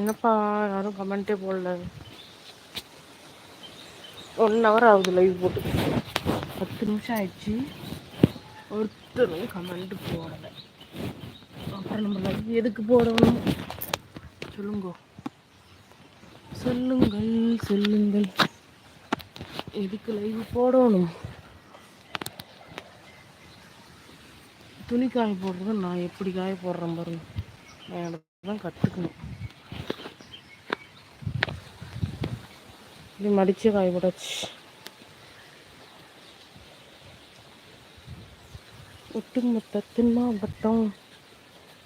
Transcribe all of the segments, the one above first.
என்னப்பா யாரும் கமெண்ட்டே போடல. ஒன் ஹவர் ஆகுது லைவ் போட்டு. பத்து நிமிஷம் ஆயிடுச்சு. ஒருத்தரும் கமெண்ட் போடலை. அப்புறம் நம்ம லைவ் எதுக்கு போடணும்? சொல்லுங்க. சொல்லுங்கள் சொல்லுங்கள். எதுக்கு லைவ் போடணும்? துணி காய போடுறது நான் எப்படி காய போடுறேன் பாருங்க. நான் எனக்கு தான் கற்றுக்கணும் இப்படி மடிச்சு காய போட்டாச்சு. ஒட்டுமொத்தத்தின் மாவட்டம்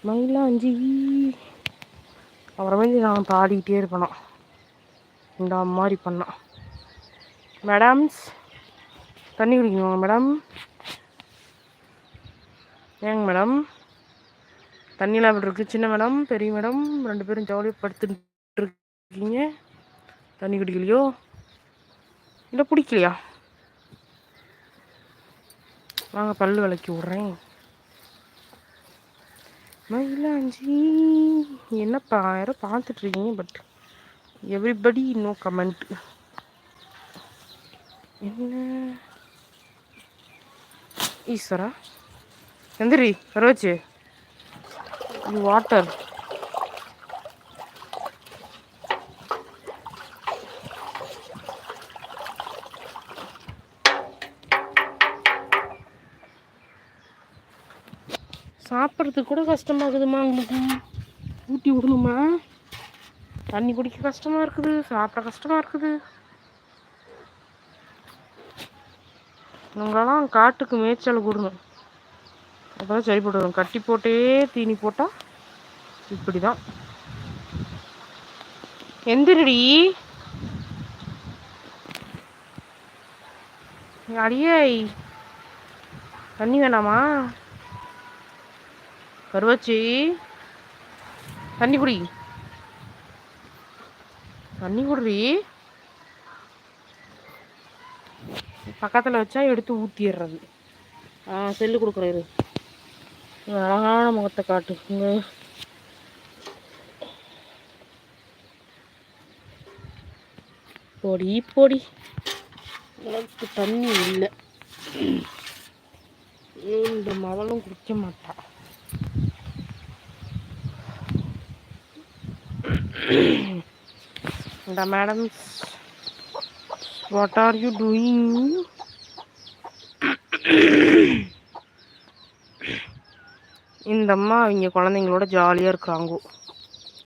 மயிலாஞ்சி. அப்புறமேட்டு நான் பாடிக்கிட்டே இருப்பேனா இந்த மாதிரி பண்ணான் மேடம்ஸ் தண்ணி குடிக்கணும் மேடம்? ஏங்க மேடம்? தண்ணியெலாம் எப்படி இருக்கு? சின்ன மேடம் பெரிய மேடம் ரெண்டு பேரும் ஜாலியாக படுத்துட்டு இருக்கீங்க. தண்ணி குடிக்கலையோ? இல்லை பிடிக்கலையா வாங்க பல்லு விளக்கி விட்றேன். மயிலாஞ்சி என்னப்பா யாரோ பார்த்துட்ருக்கீங்க பட் எவ்ரிபடி நோ கமெண்ட் என்ன? ஈஸ்வரா? எந்திரி சரோச்சு இது வாட்டர் சாப்பிட்றதுக்கு கூட கஷ்டமாகுதுமா உங்களுக்கு ஊட்டி விடணுமா? தண்ணி குடிக்க கஷ்டமாக இருக்குது சாப்பிட கஷ்டமாக இருக்குது. உங்களெல்லாம் காட்டுக்கு மேய்ச்சல் கொடுணும். அப்போ தான் சரிப்பட்டு வரும் கட்டி போட்டே தீனி போட்டால் இப்படி தான் எந்திரடி. அடியே. தண்ணி வேணாமா? கருவாச்சி தண்ணி குடி. தண்ணி குடி பக்கத்தில் வச்சா எடுத்து ஊற்றிடுறது ஆ செல்லு கொடுக்குறாரு அழகான முகத்தை காட்டு. இங்க. பொடி பொடி. அளவுக்கு தண்ணி இல்லை. இந்த மவளும் குடிக்க மாட்டான் இந்த madam what are you doing இந்த அம்மா அவங்க குழந்தைங்களோட ஜாலியாக இருக்கிறாங்கோ